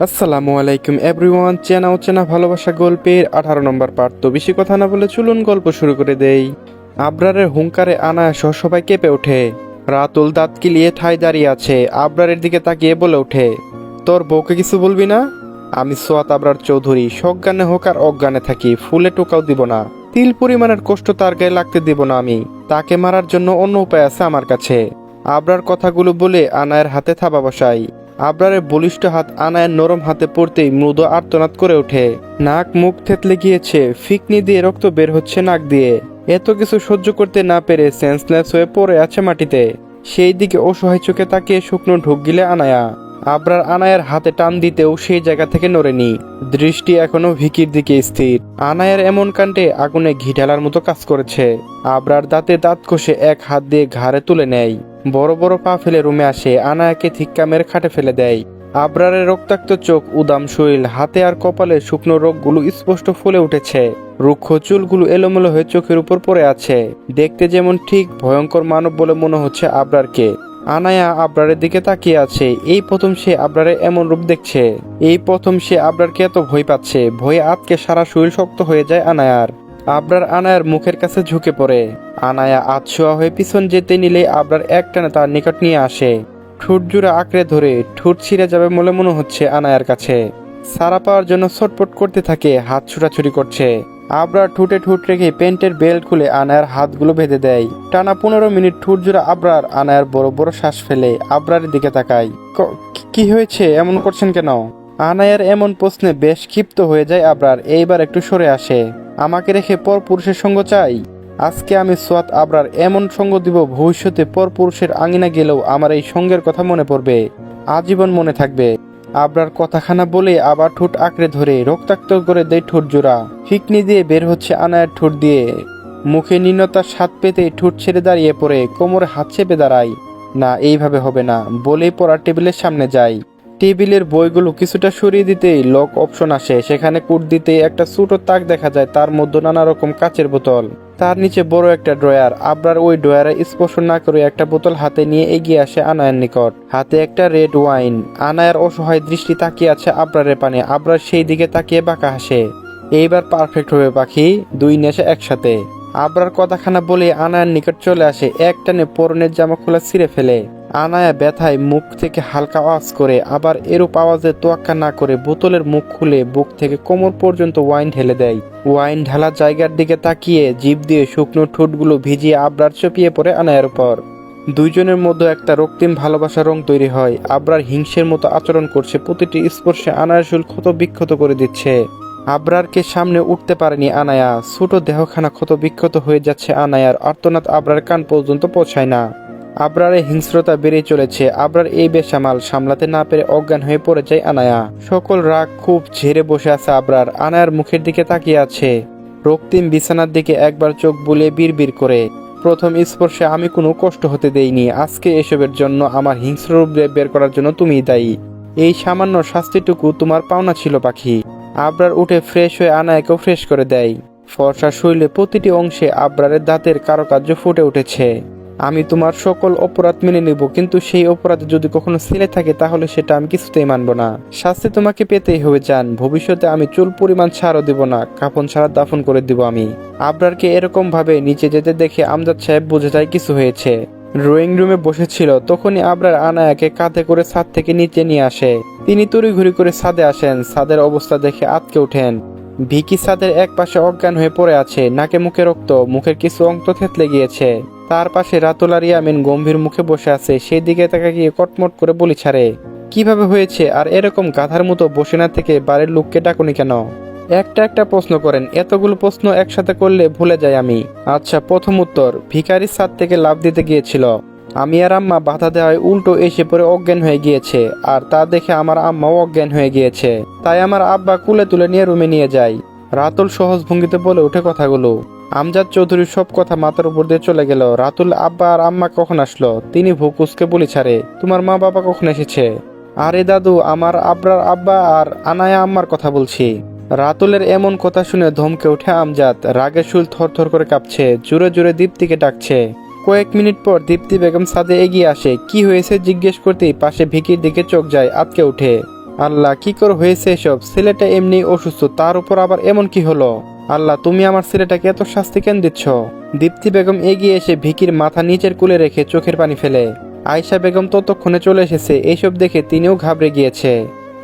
আসসালামু আলাইকুম এভরিওয়ান, চেনা অচেনা ভালোবাসা গল্পের আঠারো নম্বর পার্ট। তো বেশি কথা না বলে চলুন গল্প শুরু করে দেই। আবরারের হুঙ্কারে আনায়াস সবাই কেঁপে ওঠে। রাতুল দাঁত কিলিয়ে ঠাই দাঁড়িয়ে আছে, আবরারের দিকে তাকিয়ে বলে ওঠে, তোর বউকে কিছু বলবি না? আমি সোয়াত আবরার চৌধুরী, সজ্ঞানে হোক আর অজ্ঞানে থাকি, ফুলে টোকাও দিব না। তিল পরিমাণের কষ্ট তার গায়ে লাগতে দিব না আমি, তাকে মারার জন্য অন্য উপায় আছে আমার কাছে। আবরার কথাগুলো বলে আনায়ের হাতে থাবা বসাই। আবরারের বলিষ্ঠ হাত আনায়ের নরম হাতে পড়তেই মৃদু আর্তনাদ করে ওঠে। নাক মুখ থেতলে গিয়েছে, ফিকনি দিয়ে রক্ত বের হচ্ছে নাক দিয়ে। এত কিছু সহ্য করতে না পেরে সেন্সলেস হয়ে পড়ে আছে মাটিতে। সেই দিকে অসহায় চোখে তাকিয়ে শুকনো ঢুক গিলে আনায়া। আবরার আনায়ার হাতে টান দিতেও সেই জায়গা থেকে নড়েনি। দৃষ্টি এখনও ভিকির দিকে স্থির। আনায়ার এমন কাণ্ডে আগুনে ঘি ঢালার মতো কাজ করেছে। আবরার দাঁতে দাঁত কষে এক হাত দিয়ে ঘাড়ে তুলে নেয়। বড় বড় পা ফেলে রুমে আসে, আনায়াকে ধিক্কা মেরে খাটে ফেলে দেয়। আবরারের রক্তাক্ত চোখ, উদাম শরীর, হাতে আর কপালে শুকনো রোগগুলো স্পষ্ট ফুলে উঠেছে। রুক্ষ চুলগুলো এলোমেলো হয়ে চোখের উপর পড়ে আছে। দেখতে যেমন ঠিক ভয়ঙ্কর মানব বলে মনে হচ্ছে আবরারকে। আনায়া আবরারের দিকে তাকিয়ে আছে। এই প্রথম সে আবরারে এমন রূপ দেখছে। এই প্রথম সে আবরারকে এত ভয় পাচ্ছে। ভয়ে আতকে সারা শরীর শক্ত হয়ে যায় আনায়ার। আবরার আনায়ার মুখের কাছে ঝুঁকে পড়ে। আনায়া আতশোয়া হয়ে পিছন যেতে নিলে আবরার একটানে তার নিকট নিয়ে আসে। ঠোঁট জুড়ে আঁকড়ে ধরে ঠোঁট ছিঁড়ে যাবে বলে মনে হচ্ছে আনায়ার কাছে। সারা পাওয়ার জন্য ছটপট করতে থাকে, হাত ছুটাছুটি করছে। আবরার ঠুটে ঠুট রেখে প্যান্টের বেল্ট খুলে আনায়ার হাতগুলো বেঁধে দেয়। টানা পনেরো মিনিট ঠুট জুড়ে আবরার আনায়ার বড় বড় শ্বাস ফেলে আবরারের দিকে তাকায়। কি হয়েছে? এমন করছেন কেন? আনায়ার এমন প্রশ্নে বেশ ক্ষিপ্ত হয়ে যায় আবরার, এইবার একটু সরে আসে। আমাকে রেখে পর পুরুষের সঙ্গ চাই। আজকে আমি সোয়াত আবরার এমন সঙ্গ দিব, ভবিষ্যতে পর পুরুষের আঙিনা গেলেও আমার এই সঙ্গের কথা মনে পড়বে, আজীবন মনে থাকবে। আবরার কথাখানা বলে আবার ঠোঁট আঁকড়ে ধরে রক্তাক্ত করে দেয় ঠোঁট জোড়া। ফিকনি দিয়ে বের হচ্ছে আনায়ের ঠোঁট দিয়ে। মুখে নীনতার স্বাদ পেতে ঠোঁট ছেড়ে দাঁড়িয়ে পড়ে, কোমরে হাত চেপে দাঁড়ায়। না, এইভাবে হবে না, বলেই পড়া টেবিলের সামনে যায়। টেবিলের বইগুলো কিছুটা সরিয়ে দিতেই লক অপশন আসে। সেখানে কুট দিতে একটা ছোট তাক দেখা যায়, তার মধ্যে নানা রকম কাচের বোতল। তার নিচে বড় একটা ড্রয়ার। আবরার ওই ড্রয়ারে স্পর্শ না করে একটা বোতল হাতে নিয়ে এগিয়ে আসে আনায়ের নিকট। হাতে একটা রেড ওয়াইন। আনায়ের অসহায় দৃষ্টি তাকিয়ে আছে আবরারের পানে। আবরার সেই দিকে তাকিয়ে বাঁকা হাসে। এইবার পারফেক্ট হবে পাখি, দুই নেশে একসাথে। আবরার কথাখানা বলে আনায়ার নিকট চলে আসে। এক টানে পরনের জামা খোলা ছিঁড়ে ফেলে। আনায়া ব্যথায় মুখ থেকে হালকা আওয়াজ করে, আবার এরূপ আওয়াজে তোয়াক্কা না করে বোতলের মুখ খুলে বুক থেকে কোমর পর্যন্ত ওয়াইন ঢেলে দেয়। ওয়াইন ঢালা জায়গার দিকে তাকিয়ে জিভ দিয়ে শুকনো ঠোঁটগুলো ভিজিয়ে আবরার চপিয়ে পড়ে আনায়ার উপর। দুইজনের মধ্যে একটা রক্তিম ভালোবাসার রং তৈরি হয়। আবরার হিংসের মতো আচরণ করছে, প্রতিটি স্পর্শে আনায়ার শুল ক্ষত বিক্ষত করে দিচ্ছে। আবরারকে সামনে উঠতে পারেনি আনায়া। ছোট দেহখানা ক্ষত বিক্ষত হয়ে যাচ্ছে আনায়ার। আর্তনাদ আবরার কান পর্যন্ত পৌঁছায় না। আবরারের হিংস্রতা বেড়ে চলেছে। আবরার এই বেসামাল সামলাতে না পেরে অজ্ঞান হয়ে পড়ে যায় আনায়া। সকল রাগ খুব ঝেড়ে বসে আছে আবরার। আনায়ার মুখের দিকে তাকিয়ে আছে। রক্তিম বিছানার দিকে একবার চোখ বুলিয়ে বিড়বিড় করে। প্রথম স্পর্শে আমি কোনো কষ্ট হতে দেইনি। আজকে এসবের জন্য আমার হিংস্র রূপ বের করার জন্য তুমিই দায়ী। এই সামান্য শাস্তিটুকু তোমার পাওনা ছিল, পাখি। আবরার উঠে ফ্রেশ হয়ে আনায়াকেও ফ্রেশ করে দেয়। ফর্সা শৈলে প্রতিটি অংশে আবরারের দাঁতের কারুকার্য ফুটে উঠেছে। আমি তোমার সকল অপরাধ মেনে নেব, কিন্তু সেই অপরাধে যদি কখনো ছেলে থাকে, তাহলে সেটা আমি কিছুতেই মানব না। শাস্তি তোমাকে পেতেই হবে, জান। ভবিষ্যতে আমি চুল পরিমাণ ছাড়ও দেব না কাপন ছাড়া দাফন করে দিব আমি। আবরারকে এরকম ভাবে নিচে যেতে দেখে আমজাদ সাহেব বুঝে যায় কিছু হয়েছে। ড্রয়িং রুমে বসেছিল, তখনই আবরার আনায়াকে কাঁধে করে ছাদ থেকে নিচে নিয়ে আসে। তিনি তড়িঘড়ি করে ছাদে আসেন, ছাদের অবস্থা দেখে আতকে ওঠেন। ভিকি ছাদের এক পাশে অজ্ঞান হয়ে পড়ে আছে, নাকে মুখে রক্ত, মুখের কিছু অংশ থেতলে গিয়েছে। তার পাশে রাতুল আর ইয়ামিন গম্ভীর মুখে বসে আছে। সেই দিকে তাকে গিয়ে কটমট করে বলি, ছাড়ে। কীভাবে হয়েছে? আর এরকম গাধার মতো বসে না থেকে বাড়ির লোককে ডাকুনি কেন? একটা একটা প্রশ্ন করেন। এতগুলো প্রশ্ন একসাথে করলে ভুলে যাই আমি। আচ্ছা প্রথম উত্তর ভিখারির ছাদ থেকে লাভ দিতে গিয়েছিল। আমি আর আম্মা বাধা দেওয়ায় উল্টো এসে পড়ে অজ্ঞান হয়ে গিয়েছে, আর তা দেখে আমার আম্মাও অজ্ঞান হয়ে গিয়েছে। তাই আমার আব্বা কুলে তুলে নিয়ে রুমে নিয়ে যায়। রাতুল সহজ ভঙ্গিতে বলে উঠে কথাগুলো। আমজাদ চৌধুরীর সব কথা মাথার উপর দিয়ে চলে গেল। রাতুল আব্বা আর আম্মা কখন আসলো? তিনি ভুকুসকে বলি ছাড়ে, তোমার মা বাবা কখন এসেছে? আরে দাদু, আমার আব্রার আব্বা আর আনায়া আম্মার কথা বলছি। রাতুলের এমন কথা শুনে ধমকে ওঠে আমজাদ। রাগে শুল থরথর করে কাঁপছে, জোরে জোরে দীপ্তিকে ডাকছে। কয়েক মিনিট পর দীপ্তি বেগম সাদে এগিয়ে আসে। কি হয়েছে? জিজ্ঞেস করতেই পাশে ভিকির দিকে চোখ যায় আটকে ওঠে। আল্লাহ, কি করে হয়েছে এসব? ছেলেটা এমনি অসুস্থ, তার উপর আবার এমন কি হলো? আল্লাহ, তুমি আমার ছেলেটাকে এত শাস্তি কেন দিচ্ছ? দীপ্তি বেগম এগিয়ে এসে ভিকির মাথা নিচের কুলে রেখে চোখের পানি ফেলে। আয়শা বেগম ততক্ষণে চলে এসেছে এইসব দেখে তিনিও ঘাবড়ে গিয়েছে।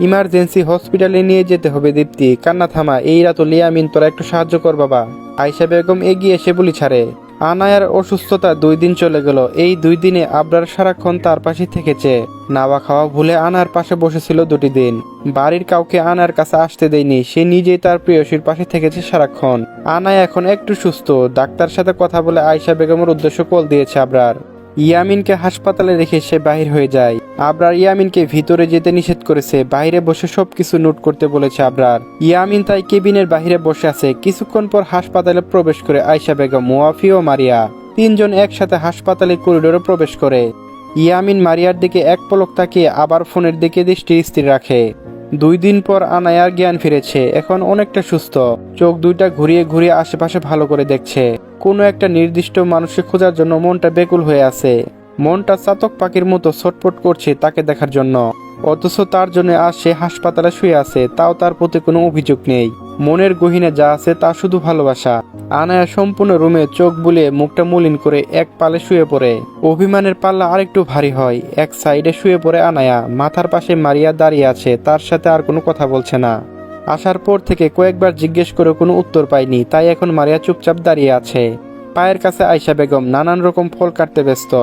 ইমার্জেন্সি হসপিটালে নিয়ে যেতে হবে দীপ্তি, কান্না থামা, এই রাত লিয়ামিন, তোরা একটু সাহায্য কর বাবা। আয়শা বেগম এগিয়ে এসে বলি ছাড়ে। আনায়ার অসুস্থতা দুই দিন চলে গেল। এই দুই দিনে আবরার সারাক্ষণ তার পাশে থেকেছে। নাওয়া খাওয়া ভুলে আনার পাশে বসেছিল দুটি দিন। বাড়ির কাউকে আনার কাছে আসতে দেয়নি, সে নিজেই তার প্রিয়সীর পাশে থেকেছে সারাক্ষণ। আনায় এখন একটু সুস্থ। ডাক্তার সাথে কথা বলে আয়সা বেগমের উদ্দেশ্য কল দিয়েছে আবরার। ইয়ামিনকে হাসপাতালে রেখে সে বাহির হয়ে যায়। আবরার ইয়ামিনকে ভিতরে যেতে নিষেধ করেছে বাইরে বসে সবকিছু নোট করতে বলেছে আবরার। ইয়ামিন তাই কেবিনের বাহিরে বসে আছে। কিছুক্ষণ পর হাসপাতালে প্রবেশ করে আয়শা বেগম, মুয়াফি ও মারিয়া তিনজন একসাথে হাসপাতালের করিডোরে প্রবেশ করে। ইয়ামিন মারিয়ার দিকে এক পলক তাকিয়ে আবার ফোনের দিকে দৃষ্টি স্থির রাখে। দুই দিন পর আনায়ার জ্ঞান ফিরেছে, এখন অনেকটা সুস্থ। চোখ দুইটা ঘুরিয়ে ঘুরিয়ে আশেপাশে ভালো করে দেখছে। কোনো একটা নির্দিষ্ট মানুষকে খোঁজার জন্য মনটা বেকুল হয়ে আছে। মনটা চাতক পাখির মতো ছটপট করছে তাকে দেখার জন্য। অথচ তার জন্য আজ সে হাসপাতালে শুয়ে আছে, তাও তার প্রতি কোনো অভিযোগ নেই। মনের গহিনে যা আছে তা শুধু ভালোবাসা। আনায়া সম্পূর্ণ রুমে চোখ বুলিয়ে মুখটা মলিন করে এক পালে শুয়ে পড়ে। অভিমানের পাল্লা আরেকটু ভারী হয়, এক সাইডে শুয়ে পড়ে আনায়া। মাথার পাশে মারিয়া দাঁড়িয়ে আছে, তার সাথে আর কোনো কথা বলছে না। আসার পর থেকে কয়েকবার জিজ্ঞেস করে কোনো উত্তর পায়নি, তাই এখন মারিয়া চুপচাপ দাঁড়িয়ে আছে। পায়ের কাছে আয়সা বেগম নানান রকম ফল কাটতে ব্যস্ত।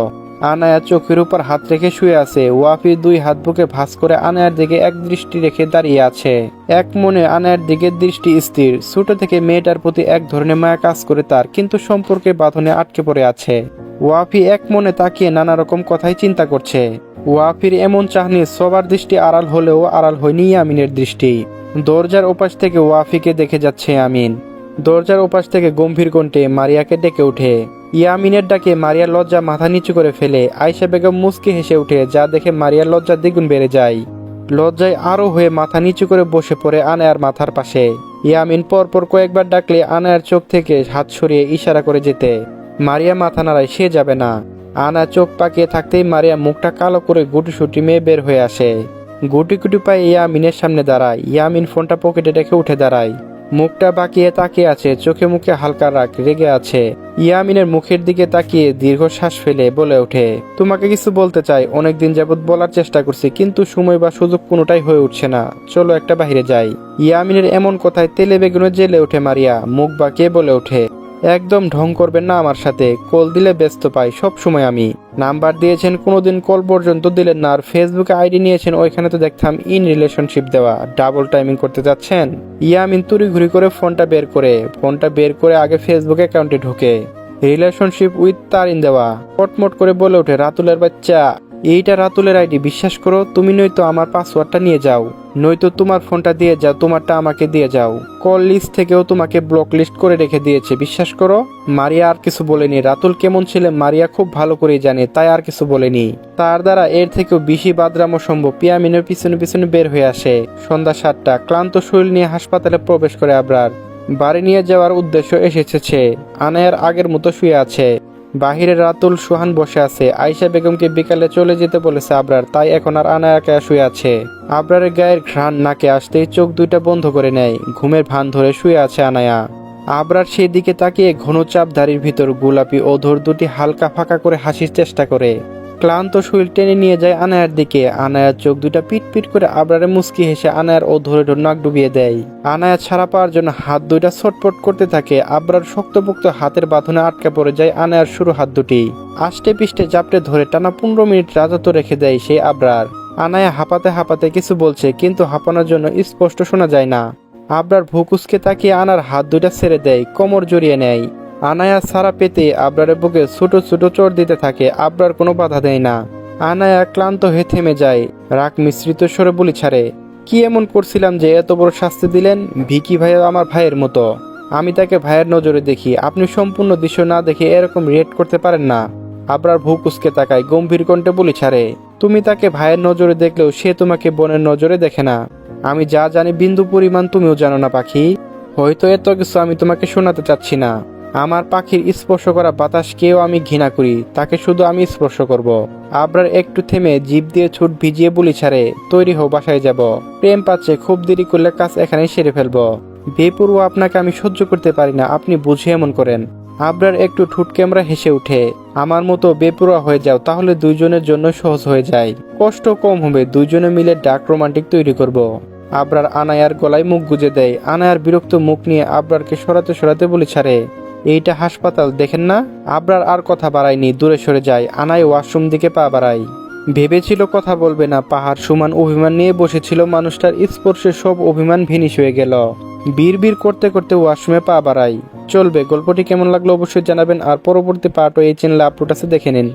আনায়া চোখের উপর হাত রেখে শুয়ে আছে। ওয়াফি দুই হাত বুকে ভাঁজ করে আনায়ার দিকে এক দৃষ্টি রেখে দাঁড়িয়ে আছে। এক মনে আনায়ার দিকে দৃষ্টি স্থির। ছোট থেকে মেয়েটার প্রতি এক ধরনের মায়া কাজ করে তার, কিন্তু সম্পর্কে বাঁধনে আটকে পড়ে আছে। ওয়াফি এক মনে তাকিয়ে নানা রকম কথাই চিন্তা করছে। ওয়াফির এমন চাহনি সবার দৃষ্টি আড়াল হলেও আড়াল হয়নি আমিনের দৃষ্টি। দরজার ওপাশ থেকে ওয়াফিকে দেখে যাচ্ছে আমিন। দরজার ওপাশ থেকে গম্ভীর কণ্ঠে মারিয়াকে ডেকে ওঠে। ইয়ামিনের ডাকে মারিয়ার লজ্জা মাথা নিচু করে ফেলে। আয়সা বেগম মুচকি হেসে ওঠে যা দেখে মারিয়ার লজ্জা দ্বিগুণ বেড়ে যায়। লজ্জায় আরও হয়ে মাথা নিচু করে বসে পড়ে আনায়ার মাথার পাশে। ইয়ামিন পরপর কয়েকবার ডাকলে আনায়ার চোখ থেকে হাত সরিয়ে ইশারা করে যেতে। মারিয়া মাথা নাড়ায়, সে যাবে না। আনা চোখ পাকিয়ে থাকতেই মারিয়া মুখটা কালো করে গুটিসুটি মেয়ে বের হয়ে আসে। গুটি গুটি পায়ে ইয়ামিনের সামনে দাঁড়ায়। ইয়ামিন ফোনটা পকেটে রেখে উঠে দাঁড়ায়। মুখটা বাঁকিয়ে তাকিয়ে আছে, চোখে মুখে হালকা রাগ রেগে আছে। ইয়ামিনের মুখের দিকে তাকিয়ে দীর্ঘশ্বাস ফেলে বলে ওঠে, তোমাকে কিছু বলতে চাই, অনেকদিন যাবৎ বলার চেষ্টা করছি, কিন্তু সময় বা সুযোগ কোনোটাই হয়ে উঠছে না। চলো একটা বাহিরে যাই। ইয়ামিনের এমন কথায় তেলে বেগুনে জেলে ওঠে মারিয়া, মুখ বাঁকিয়ে বলে ওঠে একদম ঢং করবেন না আমার সাথে। কল দিলে ব্যস্ত পাই, সব সময় আমি। নাম্বার দিয়েছেন, কোনোদিন কল পর্যন্ত দিলেন না। আর ফেসবুকে আইডি নিয়েছেন, ওইখানে তো দেখতাম ইন রিলেশনশিপ দেওয়া। ডাবল টাইমিং করতে যাচ্ছেন ইয়ামিন তুড়ি ঘুরি করে ফোনটা বের করে। ফোনটা বের করে আগে ফেসবুক অ্যাকাউন্টে ঢুকে। রিলেশনশিপ উইথ তারিন দেওয়া। কটমট করে বলে ওঠে, রাতুলের বাচ্চা। এইটা রাতুলের আইডি, বিশ্বাস করো, তুমি নয়তো আমার পাসওয়ার্ডটা নিয়ে যাও, নয়তো তোমার ফোনটা দিয়ে যাও, তোমারটা আমাকে দিয়ে যাও। কল লিস্ট থেকেও তোমাকে ব্লক লিস্ট করে রেখে দিয়েছে, বিশ্বাস করো? মারিয়া আর কিছু বলেনি। রাতুল কেমন ছেলে, মারিয়া খুব ভালো করেই জানে, তাই আর কিছু বলেনি। তার দ্বারা এর থেকেও বেশি বাদরামো সম্ভব। পিয়ামিনের পিছনে পিছনে বের হয়ে আসে। সন্ধ্যা সাতটা, ক্লান্ত শরীর নিয়ে হাসপাতালে প্রবেশ করে আবরার। বাড়ি নিয়ে যাওয়ার উদ্দেশ্য এসেছে আনায়ার আগের মতো শুয়ে আছে। বাহিরে রাতুল সুহান বসে আছে। আয়সা বেগমকে বিকালে চলে যেতে বলেছে আবরার, তাই এখন আর আনায়াকে শুয়ে আছে। আবরারের গায়ের ঘ্রাণ নাকে আসতেই চোখ দুইটা বন্ধ করে নেয়। ঘুমের ভান ধরে শুয়ে আছে আনায়া। আবরার সেই দিকে তাকিয়ে ঘন চাপধারীর ভিতর গোলাপি ওধর দুটি হালকা ফাঁকা করে হাসির চেষ্টা করে। ক্লান্ত শরীর টেনে নিয়ে যায় আনায়ার দিকে। আনায়ার চোখ দুটা পিট পিট করে আবরারে মুচকি হেসে আনায়ার ও ধরে ধরে নাক ডুবিয়ে দেয়। আনায়া ছাড়া পাওয়ার জন্য হাত দুইটা ছটপট করতে থাকে। আবরার শক্তপোক্ত হাতের বাঁধনে আটকে পড়ে যায় আনায়ার শুরু হাত দুটি। আষ্টে পিষ্টে চাপটে ধরে টানা পনেরো মিনিট রাজত্ব রেখে দেয় সেই আবরার। আনায়া হাঁপাতে হাঁপাতে কিছু বলছে, কিন্তু হাঁপানোর জন্য স্পষ্ট শোনা যায় না। আবরার ভুকুসকে তাকিয়ে আনার হাত দুইটা ছেড়ে দেয়, কোমর জড়িয়ে নেয়। আনায়া সারা পেতে আবরারের বুকে ছোট ছোট চোর দিতে থাকে, আবরার কোনো বাধা দেয় না। আনায়া ক্লান্ত হয়ে থেমে যায়। রাগ মিশ্রিত স্বরে বলি ছাড়ে, কি এমন করছিলাম যে এত বড় শাস্তি দিলেন? ভিকি ভাই আমার ভাইয়ের মতো। আমি তাকে ভাইয়ের নজরে দেখি। আপনি সম্পূর্ণ দৃশ্য না দেখে এরকম রিয়েক্ট করতে পারেন না। আবরার ভুকুসকে তাকায়, গম্ভীর কণ্ঠে বলি ছাড়ে, তুমি তাকে ভাইয়ের নজরে দেখলেও সে তোমাকে বোনের নজরে দেখে না। আমি যা জানি বিন্দু পরিমাণ তুমিও জানো না, পাখি। হয়তো এত কিছু আমি তোমাকে শোনাতে চাচ্ছি না। আমার পাখির স্পর্শ করা বাতাসকেও আমি ঘৃণা করি, তাকে শুধু আমি স্পর্শ করব। আবরার একটু থেমে জিভ দিয়ে ছুট ভিজিয়ে বলি, ছাড়ে, তৈরি হও, বাসায় যাব। প্রেম পাচ্ছে, খুব দেরি করলে কাজ এখানেই সেরে ফেলব। বেপরুয়া আপনাকে আমি সহ্য করতে পারি না, আপনি বুঝে এমন করেন। আবরার একটু ঠুট ক্যামেরা হেসে উঠে, আমার মতো বেপরোয়া হয়ে যাও, তাহলে দুইজনের জন্য সহজ হয়ে যায়। কষ্ট কম হবে, দুইজনে মিলে ডাক রোমান্টিক তৈরি করব। আবরার আনায়ার গলায় মুখ গুজে দেয়। আনায়ার বিরক্ত মুখ নিয়ে আবরারকে সরাতে সরাতে বলে, ছাড়ে। এইটা হাসপাতাল, দেখেন না? আবরার আর কথা বাড়ায়নি, দূরে সরে যায়, আনায় ওয়াশরুম দিকে পা বাড়ায়। ভেবেছিল কথা বলবে না, পাহাড় সমান অভিমান নিয়ে বসেছিল, মানুষটার স্পর্শে সব অভিমান ভিনিশ হয়ে গেল। বীর বীর করতে করতে ওয়াশরুমে পা বাড়াই চলবে, গল্পটি কেমন লাগল অবশ্যই জানাবেন, আর পরবর্তী পার্টও এই চ্যানেলে আপলোড আছে, দেখে নিন।